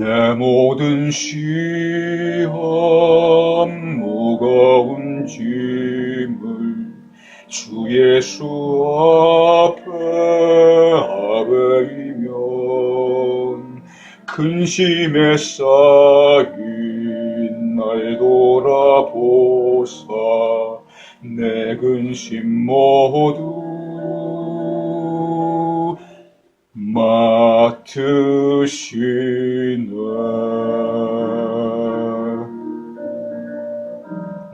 내 모든 시험 무거운 짐을 주 예수 앞에 아뢰이면 근심에 쌓인 날 돌아보사 내 근심 모두 맡으시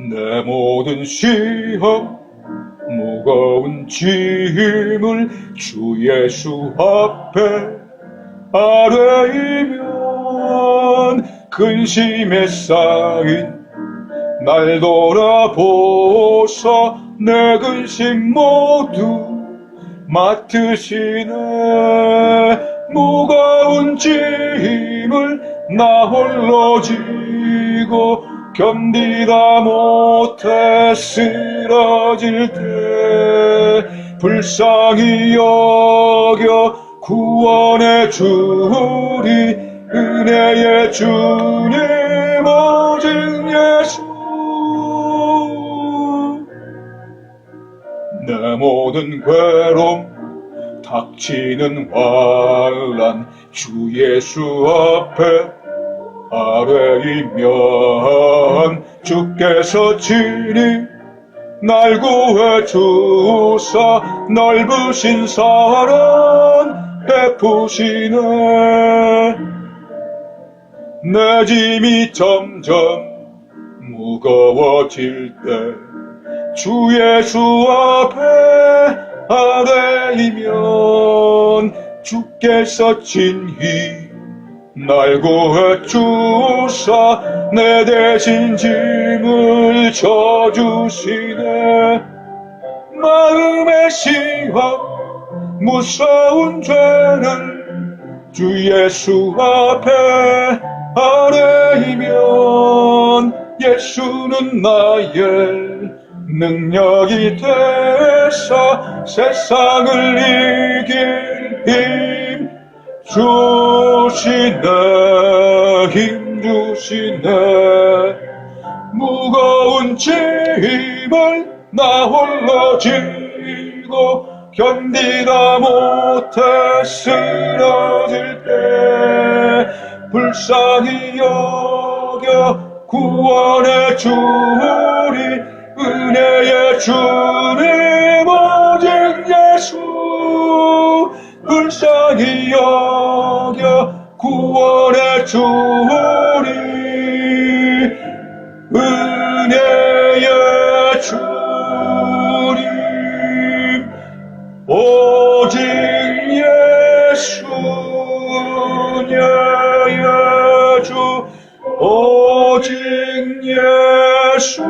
내 모든 시험 무거운 짐을 주 예수 앞에 아뢰이면 근심에 쌓인 날 돌아보사 내 근심 모두 맡으시네. 무거운 짐을 나 홀로 지고 견디다 못해 쓰러질 때 불쌍히 여겨 구원해 주리 은혜의 주님 오직 예수. 내 모든 괴로움 닥치는 환란 주 예수 앞에 아뢰이면 주께서 친히 날 구해 주사 넓으신 사랑 베푸시네. 내 짐이 점점 무거워질 때 주 예수 앞에 아뢰이면 주께서 친히 날 구해 주사 내 대신 짐을 져주시네. 마음의 시험 무서운 죄를 주 예수 앞에 아뢰이면 예수는 나의 능력이 되사 세상을 이길 힘 주 시네 힘 주시네 무거운 짐을 나 홀로 지고 견디다 못해 쓰러질 때 불쌍히 여겨 구원해 주리 은혜의 주님 오직 예수. 불쌍히 여겨 주리 은혜의 주님 오직 예수 은혜의 주 오직 예수